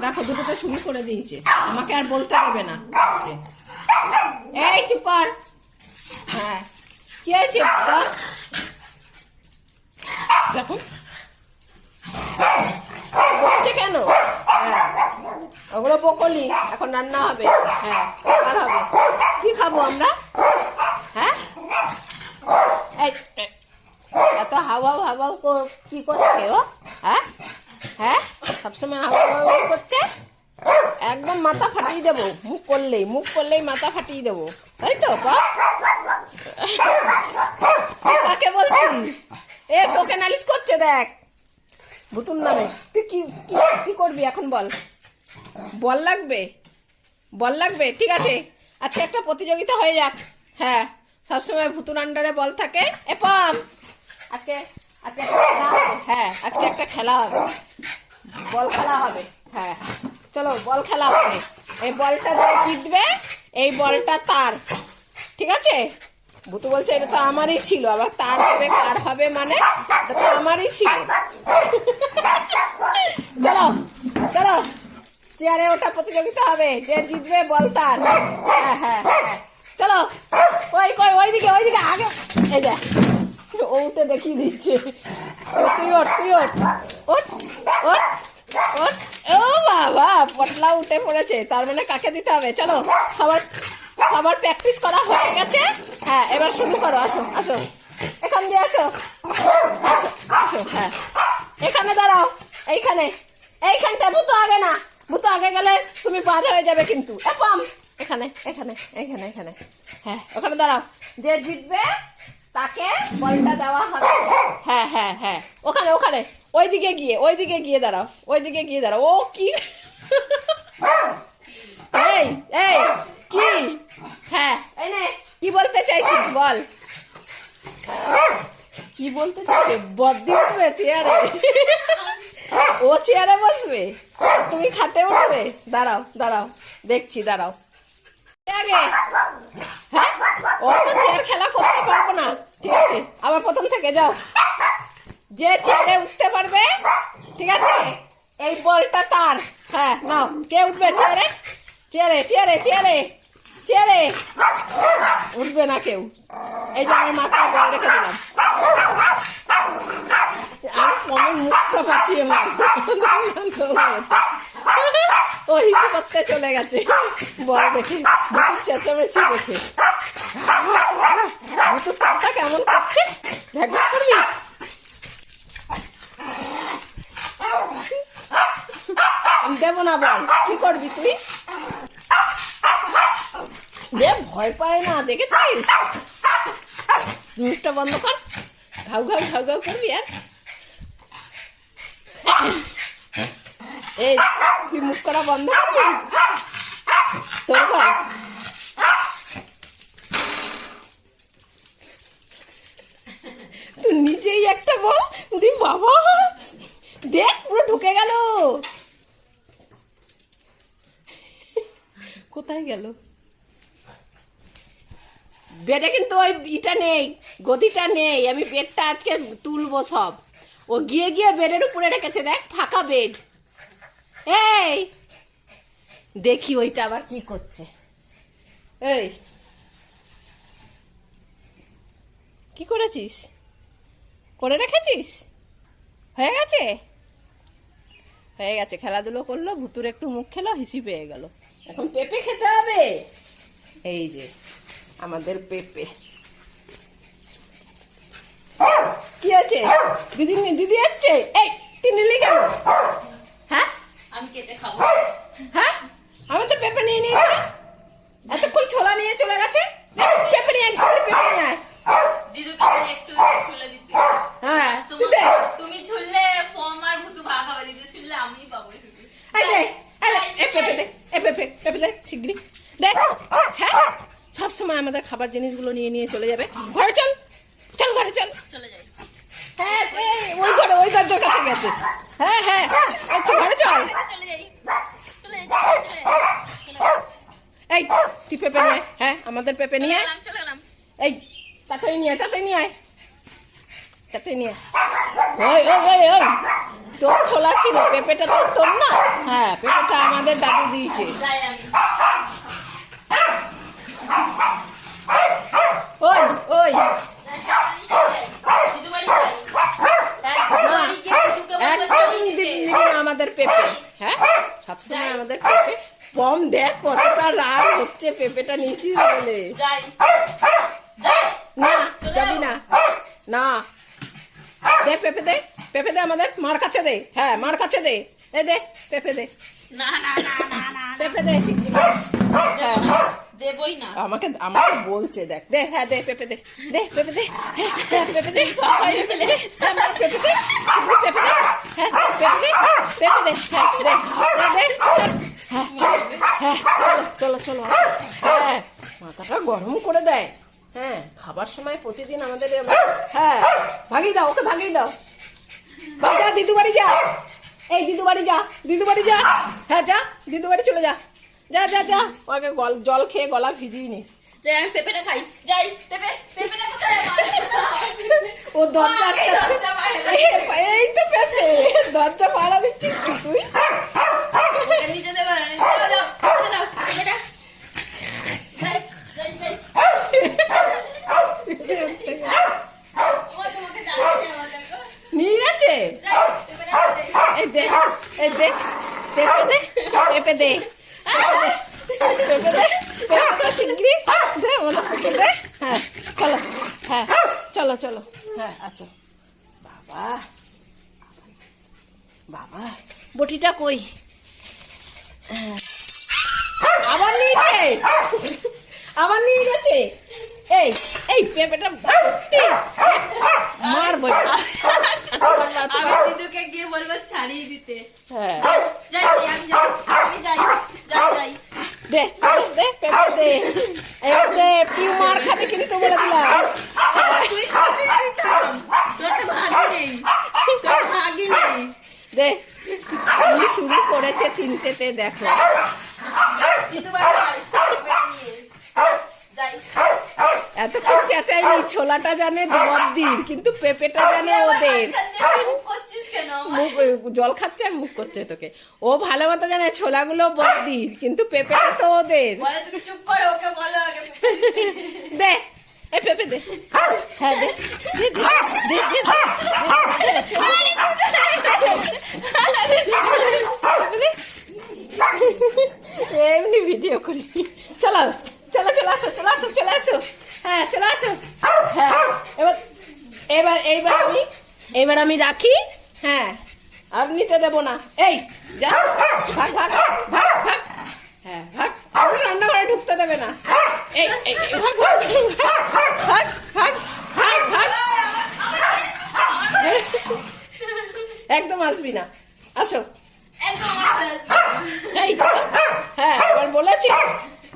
দেখো, দুটোতে শুরু করে দিয়েছে। আমাকে আর বলতে হবে না। এই চুপ কর হ্যাঁ। কি হয়েছে? দেখো। বকছে কেন? হ্যাঁ। ওগুলো বকলি। এখন রান্না হবে। হ্যাঁ আর হবে। কি খাব আমরা? হ্যাঁ? এত হাওয়া হাওয়া কি করছে ও? হ্যাঁ? হ্যাঁ? সবসময় হাওয়া হাওয়া করছে? একদম মাথা ফাটিয়ে দেবো। মুখ করলেই মুখ করলেই মাথা ফাটিয়ে দেবো। তাই তো কাকে বলছিস? এ, তোকে নালিশ করছে, দেখ। ভুতুন নামে। তুই কি কি করবি এখন বল? বল লাগবে? বল লাগবে? ঠিক আছে। আজকে একটা প্রতিযোগিতা হয়ে যাক। হ্যাঁ সবসময় ভুতুর আন্ডারে বল থাকে। এ, পাম। আজকে আজকে হ্যাঁ আজকে একটা খেলা হবে। বল খেলা হবে। হ্যাঁ চলো বল খেলা হবে। এই বলটা যে জিতবে এই বলটা তার। ঠিক আছে? ভুতু বলছে এটা তো আমারই ছিল। আবার তার হবে কার হবে মানে এটা তো আমারই ছিল। চলো চলো চেয়ারে ওটা প্রতিযোগিতা হবে। যে জিতবে বল তার। হ্যাঁ হ্যাঁ হ্যাঁ চলো ওই কই ওইদিকে ওইদিকে আগে এই যা ও উঠে দেখিয়ে দিচ্ছে। তুই ওঠ তুই ওঠ। ওঠ ওঠ ও বাবা, পটলা উঠে পড়েছে। তার মানে কাকে দিতে হবে? চলো, সবার সবার প্র্যাকটিস করা হয়ে গেছে। হ্যাঁ এবার শুরু করো, আসো আসো। এখান দিয়ে আসো। আসো হ্যাঁ। এখানে দাঁড়াও, এইখানে। এইখানটা ভূতো আগে না। ভূতো আগে গেলে তুমি বাজ হয়ে যাবে কিন্তু। এ এখানে এখানে এখানে এখানে। হ্যাঁ ওখানে দাঁড়াও। যে জিতবে তাকে বলটা দেওয়া হবে হ্যাঁ হ্যাঁ হ্যাঁ। ওখানে ওখানে। ওইদিকে গিয়ে ওইদিকে গিয়ে দাঁড়াও। ওইদিকে গিয়ে দাঁড়াও। ও, কি? এই এই, কি? হ্যাঁ এই নে, কি বলতে চাইছিস বল? কি বলতে চাইছে বদ্দি উঠবে চেয়ারে। ও চেয়ারে বসবে? তুমি খাটে উঠবে? দাঁড়াও দাঁড়াও। দেখছি, দাঁড়াও। আগে হ্যাঁ? ও তো চেয়ার খেলা করতে পারব না। ঠিক আছে? আবার প্রথম থেকে যাও। যে চেয়ারে উঠতে পারবে, ঠিক আছে? এই বলটা তার। হ্যাঁ নাও। কে উঠবে? চেয়ারে? চেয়ারে চেয়ারে চেয়ারে উঠবে না কেউ। এই যে আমার মাথায় বল রেখে দিলাম। আমি কমন মুখটা মারবো ও হিসু করতে চলে গেছে। বল দেখে চেঁচামেচি দেখে। কেমন করছে? ঝাঁকা করবি? দেবো না বল, কি করবি তুই? দে, ভয় পায় না, দেখেছিস? মুখটা বন্ধ কর। ঘাউ ঘাউ ঘাউ ঘাউ করবি আর? এই, তুই মুখ করা বন্ধ করবি? তোর একটা বল। উরি বাবা। দেখ, পুরো ঢুকে গেল। কোথায় গেল? বেডে কিন্তু ওই ইটা নেই, গদিটা নেই। আমি বেডটা আজকে তুলবো সব। ও গিয়ে গিয়ে বেডের উপরে রেখেছে, দেখ, ফাঁকা বেড। এই! দেখি ওইটা আবার কি করছে। এই! কি করেছিস? করে রেখেছিস? হয়ে গেছে? হয়ে গেছে খেলাধুলো করল ভুতুর একটু মুখ খেলো হিসি পেয়ে গেল। এখন পেঁপে খেতে হবে। এই যে আমাদের পেঁপে। কি আছে দিদি দিদি যাচ্ছে এই তুই নিলি কেন? হ্যাঁ? আমি কেটে খাব। হ্যাঁ? আমি তো পেঁপে নিয়ে নিয়েছি। এতক্ষণ ছোলা নিয়ে চলে গেছে। পেঁপে নিয়ে আসছি পেঁপে নিয়ে আয়। দিদুকে একটু ছুলে হ্যাঁ। তুমি তুমি ছুললে পম আর ভুতু ভাগ হবে ছুললে আমি পাবো শুধু এই দে এই দে, দে এই পেঁপে পেঁপে দে শিগগিরি দেখ হ্যাঁ সব সময় আমাদের খাবার জিনিসগুলো নিয়ে নিয়ে চলে যাবে। ঘরে চল চল ঘরে চল। চলে যাই। হ্যাঁ ওই ঘরে ওই দরজার কাছে গেছে। হ্যাঁ হ্যাঁ ঘরে চল। যাই। এই তুই পেঁপে নিয়ে। হ্যাঁ আমাদের পেঁপে চলে নিয়ে এই চাচাই নিয়ে চাচাই নিয়ে আয়। নিয়ে। ওই ওই ওই ওই। তোর ছোলা ছিল পেঁপেটা তো তোর না? হ্যাঁ পেঁপেটা আমাদের দাদু দিয়েছে। ওই ওই। আমাদের পেঁপে হ্যাঁ? সবসময় আমাদের পেঁপে। পম দেখ কতটা রাগ হচ্ছে পেঁপেটা নিয়েছিস বলে। না যাবি না। না। দে পেঁপে দে পেঁপে দে আমাদের মার কাছে দে হ্যাঁ মার কাছে দে এই দে পেঁপে দে পেঁপে দে হ্যাঁ দেবই না আমাকে আমাকে বলছে দেখ দে হ্যাঁ দে পেঁপে দে দে পেঁপে দে হ্যাঁ, হ্যাঁ, পেঁপে দে সবাই পেঁপে দে হ্যাঁ পেঁপে দে পেঁপে দে হ্যাঁ পেঁপে দে পেঁপে দে হ্যাঁ দে। হ্যাঁ হ্যাঁ চলো চলো চলো হ্যাঁ মাথাটা গরম করে দেয় হ্যাঁ খাবার সময় প্রতিদিন আমাদের হ্যাঁ ভাগিয়ে দাও ওকে ভাগিয়ে দাও। যা দিদু বাড়ি যা। এই দিদু বাড়ি যা দিদু বাড়ি যা। হ্যাঁ যা দিদু বাড়ি চলে যা। যা যা যা। ওকে গল জল খেয়ে গলা ভিজিয়ে নি। যাই আমি পেঁপেটা খাই। যাই পেঁপে পেঁপেটা কোথায় ও দরজা এই দরজা বাইরে। এই- এই তো পেঁপে দরজা ভাড়া দিচ্ছিস তুই ওকে নিচে দেবো না, নিচে দেবো, দাও, দাও, দাও, পেঁপেটা। যাই, যাই, যাই। ও তোমাকে ডাকছে আমার দেখো। নিয়ে গেছে যাই, পেঁপেটা যাই। এই দে এই দে পেঁপে দে পেঁপে দে পেঁপে দে পেঁপেটা শিগগিরি দে আমাদের পেঁপে দে হ্যাঁ চলো হ্যাঁ চলো চলো হ্যাঁ আচ্ছা বাবা বাবা বটিটা কই। আবার নিয়েছে আবার নিয়ে গেছে এই এই পেঁপেটা। মারবো। আমি দিদুকে গিয়ে বলব ছাড়িয়ে দিতে হ্যাঁ যাই আমি যাই আমি যাই যাই যাই দে দে, দে পেঁপে দে এই দে পিউ মার খাবে কিন্তু বলে দিলাম তুই তুই তুই থাম তোর তো ভাগই নেই তোর ভাগই নেই দে কি শুরু করেছে তিনটেতে দেখো। এতক্ষণ চেঁচাইনি ছোলাটা জানে দুবার দিন কিন্তু পেঁপেটা জানে ওদের। মুখ জল খাচ্ছে আর মুখ করছে তোকে। ও ভালো মতো জানে ছোলাগুলো বদ্দির কিন্তু পেঁপেটা তো ওদের। বলে চুপ করো ওকে বলো আগে দে এ পেঁপে দে হ্যাঁ দে এমনি ভিডিও করি চলো চলো চলে আসো চলে আসো চলে আসো হ্যাঁ চলে আসো হ্যাঁ এবার এবার এইবার আমি এবার আমি রাখি হ্যাঁ আর নিতে দেবো না এই যা ভাগ হ্যাঁ রান্নাঘরে ঢুকতে দেবে না. এই এই ভাগ ভাগ ভাগ ভাগ আসবি না। আসো। হ্যাঁ এবার বলেছি।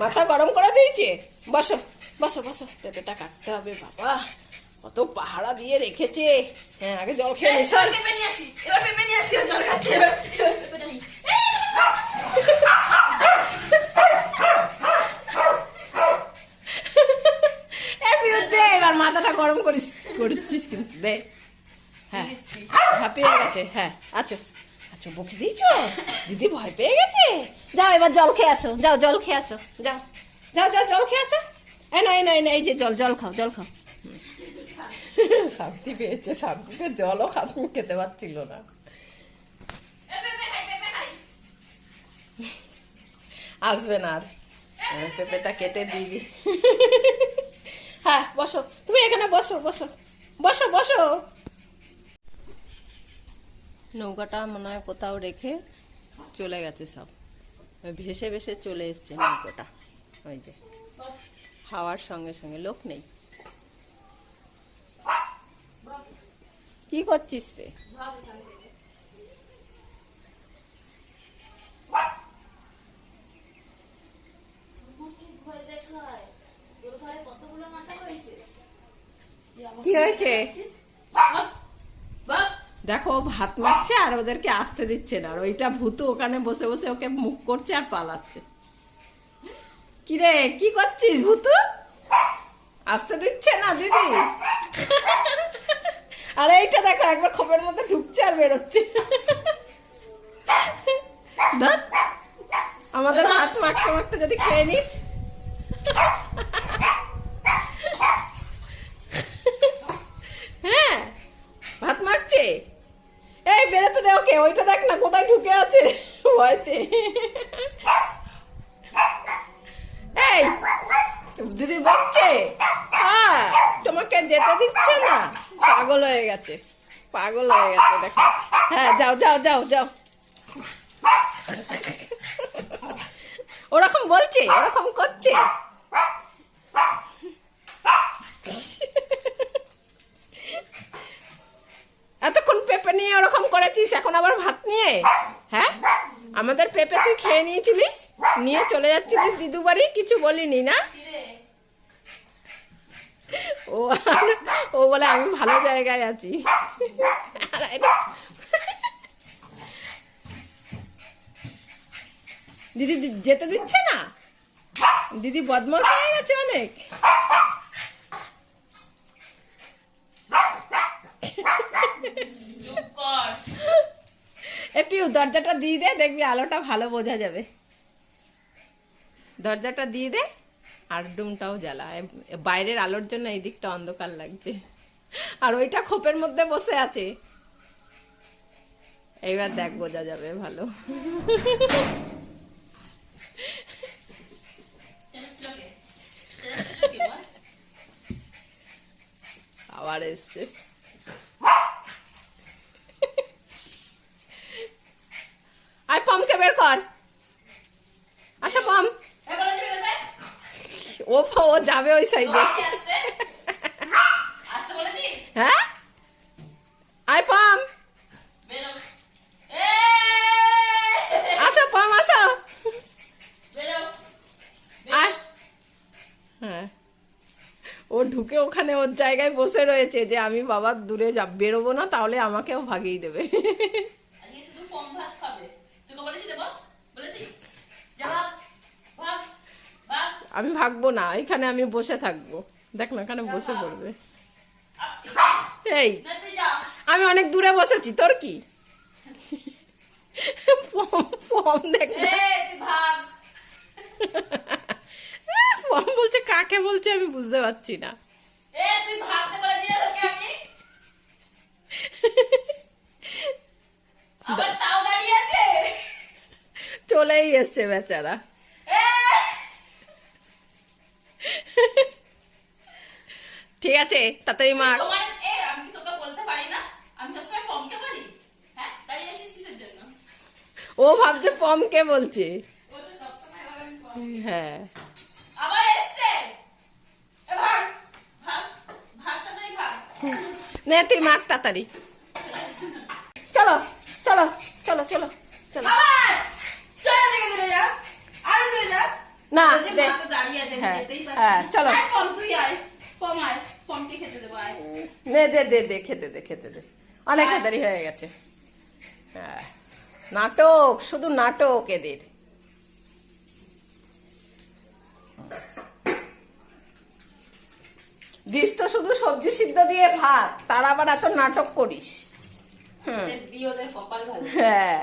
মাথা গরম করে দিয়েছে। বসো বসো বসো। পেঁপেটা কাটতে হবে বাবা। কত পাহারা দিয়ে রেখেছে। হ্যাঁ আগে জল খেয়ে নিস। এবার মাথাটা গরম করিস। করছিস কিন্তু দে। দিচ্ছি। হাঁপিয়ে গেছে। হ্যাঁ আচ্ছা আচ্ছা বকে দিয়েছ? দিদি ভয় পেয়ে গেছে? যাও এবার জল খেয়ে আসো। যাও জল খেয়ে আসো। যাও। যাও যাও জল খেয়ে আসো। এই না এই না এই না এই যে জল জল খাও জল খাও। শান্তি পেয়েছে শান্তিতে জলও খাতে খেতে পারছিল না। আসবে না আর। পেঁপেটা কেটে দিই। হ্যাঁ বসো। তুমি এখানে বসো বসো। বসো বসো। নৌকাটা মনে হয় কোথাও রেখে চলে গেছে সব। ভেসে ভেসে চলে এসছে নৌকাটা, ওই যে। হাওয়ার সঙ্গে সঙ্গে, লোক নেই। কি করছিস রে? কি হয়েছে? দেখো ভাত মারছে আর ওদেরকে আসতে দিচ্ছে না। আর ওইটা ভূতু ওখানে বসে বসে ওকে মুখ করছে আর পালাচ্ছে। কিরে, কি করছিস ভূতু? আসতে দিচ্ছে না, দিদি? আর এইটা দেখো, একবার খোপের মধ্যে ঢুকছে আর বেরোচ্ছে। আমাদের হাত মাখতে মাখতে যদি খেয়ে নিস। হ্যাঁ ভাত মাখছে? এই বেরোতে দে ওকে, ওইটা দেখ না কোথায় ঢুকে আছে। ভয়তে। এই, দিদি বকছে? হ্যাঁ তোমাকে যেতে দিচ্ছে না? পাগল হয়ে গেছে, পাগল হয়ে গেছে, দেখো। হ্যাঁ যাও যাও যাও যাও। ওরকম বলছে, ওরকম করছে। ওরকম এখন আবার ভাত নিয়ে? হ্যাঁ? আমাদের পেঁপে তুই খেয়ে নিয়েছিলিস? নিয়ে চলে যাচ্ছিলিস দিদু বাড়ি কিছু বলিনি, না? ও ও বলে, আমি ভালো জায়গায় আছি। দিদি যেতে দিচ্ছে না? দিদি বদমাস হয়ে গেছে অনেক চুপ কর এ পিউ দরজাটা দিয়ে দে, দেখবি আলোটা ভালো বোঝা যাবে। দরজাটা দিয়ে দে, আর ডুমটাও জ্বালা। বাইরের আলোর জন্য এই দিকটা অন্ধকার লাগছে। আর ওইটা খোপের মধ্যে বসে আছে। এইবার দেখ, বোঝা যাবে ভালো? আবার এসছে আর পমকে বের কর আচ্ছা পম এ বলে দিবি রে? ও ও যাবে ওই সাইডে? হ্যাঁ? পম! আসো পম আসো। হ্যাঁ। ও ঢুকে ওখানে ওর জায়গায় বসে রয়েছে যে আমি বাবা দূরে যাব বেরোবো না তাহলে আমাকেও ভাগিয়ে দেবে আজকে শুধু কম ভাত খাবে। তোকে বলেছি দেবো? বলেছি? যা ভাগ, ভাগ, ভাগ। আমি ভাগবো না এখানে আমি বসে থাকব দেখ না এখানে বসে পড়বে এই। আমি অনেক দূরে বসেছি তোর কি ফর্ম দেখ। ফর্ম বলছে কাকে বলছে আমি বুঝতে পারছি না চলেই এসছে বেচারা! ঠিক আছে তাড়াতাড়ি মা সমানে এ আমি তোকে বলতে পারি না? আমি সবসময় কমকে বলি। হ্যাঁ? দাঁড়িয়ে কিসের জন্য? ও ভাবছে পমকে বলছে। হ্যাঁ। আবার এসছে! নে তুই মাখ তাড়াতাড়ি। চলো চলো চলো চলো চলো। আবার! চলে দূরে যা। আরও দূরে যা। না, হ্যাঁ, হ্যাঁ, না। চলো। নে দে দে দে খেতে দে খেতে দে। অনেক দেরি হয়ে গেছে। হ্যাঁ নাটক শুধু নাটক এদের। দিস তো শুধু সবজি সিদ্ধ দিয়ে ভাত তার আবার এত নাটক করিস। হ্যাঁ।